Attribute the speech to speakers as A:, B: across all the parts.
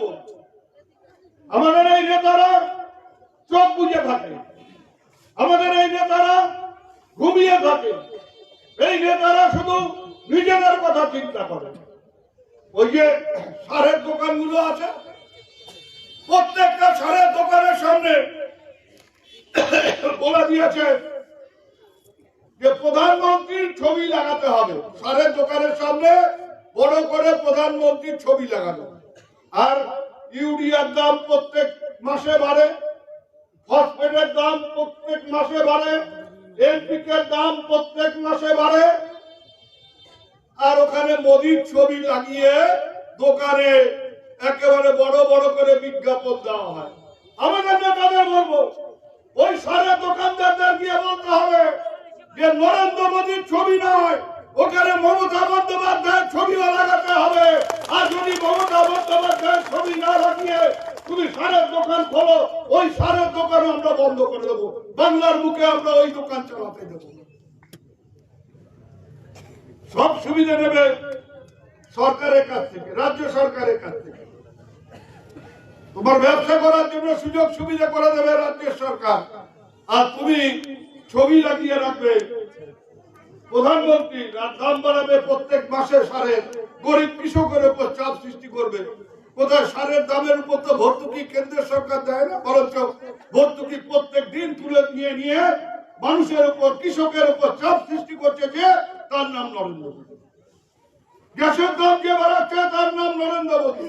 A: বলব? আমাদের এই নেতারা চোখ বুঝে থাকে। আমাদের এই নেতারা ঘুমিয়ে থাকে। এই নেতারা শুধু নিজেদের কথা চিন্তা করে। ওই যে সারের দোকানগুলো আছে, প্রত্যেকটা সারের দোকানের সামনে বলে দিয়েছে যে প্রধানমন্ত্রীর ছবি লাগাতে হবে। সারের দোকানের সামনে বড় করে প্রধানমন্ত্রীর ছবি লাগানো। আর ইউরিয়ার দাম প্রত্যেক মাসে বাড়ে, ফসফেটের দাম প্রত্যেক মাসে বাড়ে, এনপিকের দাম প্রত্যেক মাসে বাড়ে। আর ওখানে মোদির ছবি লাগিয়ে দোকানে একেবারে বড় বড় করে বিজ্ঞাপন দেওয়া হয়। আমাদের নেতাদের বলব, ওই সারা দোকানদারদের গিয়ে বলতে হবে যে, নরেন্দ্র মোদীর ছবি নয়, ওখানে মমতা বন্দ্যোপাধ্যায়ের ছবিও লাগাতে হবে। আর যদি মমতা বন্দ্যোপাধ্যায়ের তুমি সারের দোকান খোলো, ওই সারের আমরা বন্ধ করে দেবো। বাংলার মুখে আমরা ওই দোকান চালাতে সব সুবিধা নেবে সরকারের কাছ থেকে, রাজ্য সরকারের কাছ থেকে। তোমার ব্যবসা করার জন্য সুযোগ সুবিধা করে দেবে রাজ্যের সরকার। আর তুমি ছবি লাগিয়ে রাখবে। প্রধানমন্ত্রী দাম বাড়াবে প্রত্যেক মাসে সারের। গরিব কৃষকের উপর চাপ সৃষ্টি করবে। কোথায় সারের দামের উপর তো ভর্তুকি কেন্দ্রের সরকার দেয় না? বরঞ্চ ভর্তুকি প্রত্যেক দিন তুলে নিয়ে নিয়ে মানুষের উপর, কৃষকের উপর চাপ সৃষ্টি করছে যে তার নাম নরেন্দ্র মোদী। গ্যাসের দাম যে বাড়াচ্ছে তার নাম নরেন্দ্র মোদী।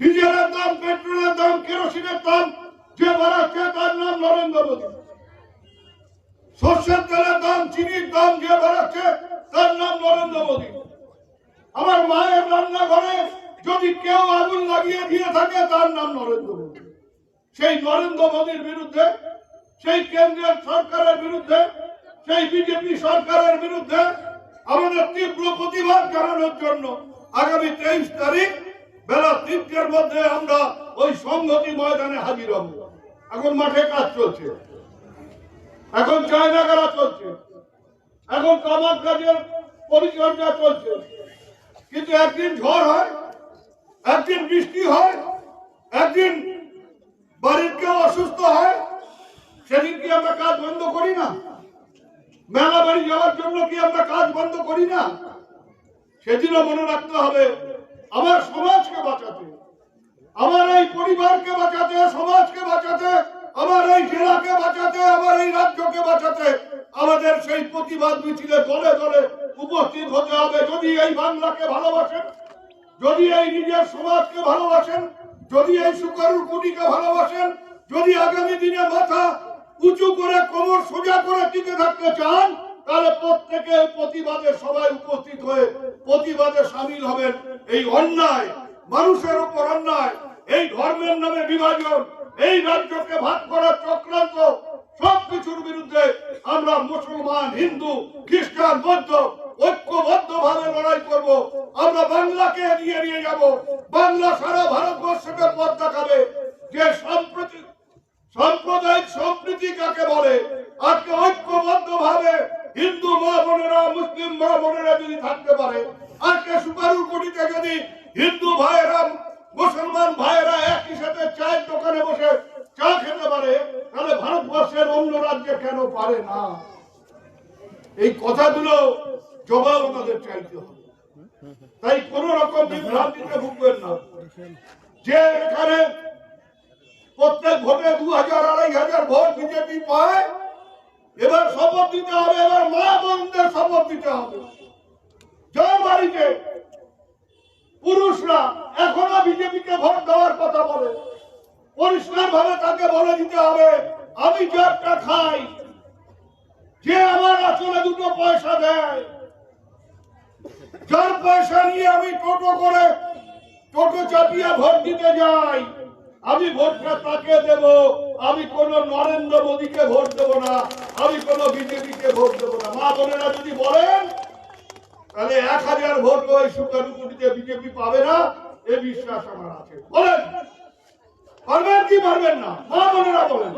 A: ডিজেলের দাম, পেট্রোলের দাম, কেরোসিনের দাম যে বাড়াচ্ছে তার নাম নরেন্দ্র মোদী। সর্ষের তেলের দাম, চিনির দাম যে বাড়াচ্ছে তার নাম নরেন্দ্র মোদী। আমার মায়ের রান্নাঘরে যদি কেউ আগুন লাগিয়ে দিয়ে থাকে, তার নাম নরেন্দ্র মোদী। সেই নরেন্দ্র মোদীর বিরুদ্ধে, সেই কেন্দ্রের সরকারের বিরুদ্ধে, সেই বিজেপি সরকারের বিরুদ্ধে আমাদের তীব্র প্রতিবাদ জানানোর জন্য আগামী তেইশ তারিখ বেলা তিনটের মধ্যে আমরা ওই সংহতি ময়দানে হাজির হব। এখন মাঠে কাজ চলছে। এখন চায়নাগারা চলছে। এখন কামার কাজের পরিচর্যা চলছে। কিন্তু একদিন ঝড় হয় একদিন বাড়ির কেউ অসুস্থ হয় সেদিন কি আমরা কাজ বন্ধ করি না। মেলা বাড়ি যাওয়ার জন্য কি আমরা কাজ বন্ধ করি না? সেদিনও মনে রাখতে হবে, আমার সমাজকে বাঁচাতে, আমার এই পরিবারকে বাঁচাতে, সমাজকে বাঁচাতে, আমার এই জেলাকে বাঁচাতে, আমার এই রাজ্যকে বাঁচাতে, আমাদের সেই প্রতিবাদ মিছিলে দলে দলে উপস্থিত হতে হবে। যদি এই বাংলাকে ভালোবাসেন যদি এই নিজের সমাজকে ভালোবাসেন, যদি এই সুকারুর কুটিকে ভালোবাসেন, যদি আগামী দিনে মাথা উঁচু করে, কোমর সোজা করে টিকে থাকতে চান, তাহলে প্রত্যেকে প্রতিবাদে সবাই উপস্থিত হয়ে প্রতিবাদে সামিল হবেন। এই অন্যায়, মানুষের উপর অন্যায়, এই ধর্মের নামে বিভাজন, এই রাজ্যকে ভাগ করার চক্রান্ত, সবকিছুর বিরুদ্ধে আমরা মুসলমান, হিন্দু, খ্রিস্টান, বৌদ্ধ করব আমরা বাংলাকে এগিয়ে নিয়ে যাব। বাংলা সারা ভারতবর্ষকে পথ দেখাবে। যে সাম্প্রতিক সাম্প্রদায়িক সম্প্রীতি কাকে বলে? আজকে ঐক্যবদ্ধ ভাবে হিন্দু মা বোনেরা, মুসলিম মা বোনেরা যদি থাকতে পারে, আজকে সুপারুর কোটিতে যদি হিন্দু ভাইয়েরা, মুসলমান ভাইয়েরা একই সাথে চায়ের দোকানে বসে চা খেতে পারে, তাহলে ভারতবর্ষের অন্য রাজ্যে কেন পারে না? এই কথাগুলো জবাব আমাদের চাইতে হবে। তাই কোন রকম বিভ্রান্তিতে ভুগবেন না। যে এখানে প্রত্যেক ভোটে দু হাজার, আড়াই হাজার ভোট বিজেপি পায়, এবার শপথ দিতে হবে, এবার মা বোনদের শপথ দিতে হবে। বাড়িতে। পুরুষরা এখনও বিজেপিকে ভোট দেওয়ার কথা বলে। পরিষ্কার ভাবে তাকে বলে দিতে হবে, আমি যারটা খাই, যে আমার আসলে দুটো পয়সা দেয় যার পয়সা নিয়ে আমি টোটো করে টোটো চাপিয়ে ভোট দিতে যাই, আমি ভোটটা তাকে দেব, আমি কোন নরেন্দ্র মোদীকে ভোট দেব না, আমি কোন বিজেপিকে ভোট দেব না। মা বোনেরা যদি বলেন, তাহলে এক হাজার ভোট ওই সুকানুকুটিতে বিজেপি পাবে না, এ বিশ্বাস আমার আছে। বলেন, পারবেন কি পারবেন না? মা বোনেরা বলেন।